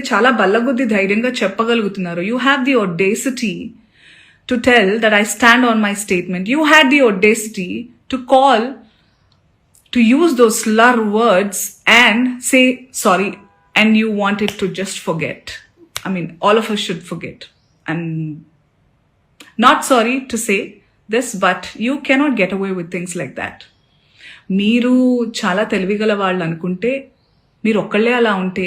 చాలా బల్లగుద్ది ధైర్యంగా చెప్పగలుగుతున్నారు you have the audacity to tell that I stand on my statement you had the audacity to call to use those slur words and say sorry and you wanted to just forget i mean all of us should forget i'm not sorry to say this but you cannot get away with things like that మీరు చాలా తెలివిగల వాళ్ళు అనుకుంటే మీరు ఒక్కళ్ళే అలా ఉంటే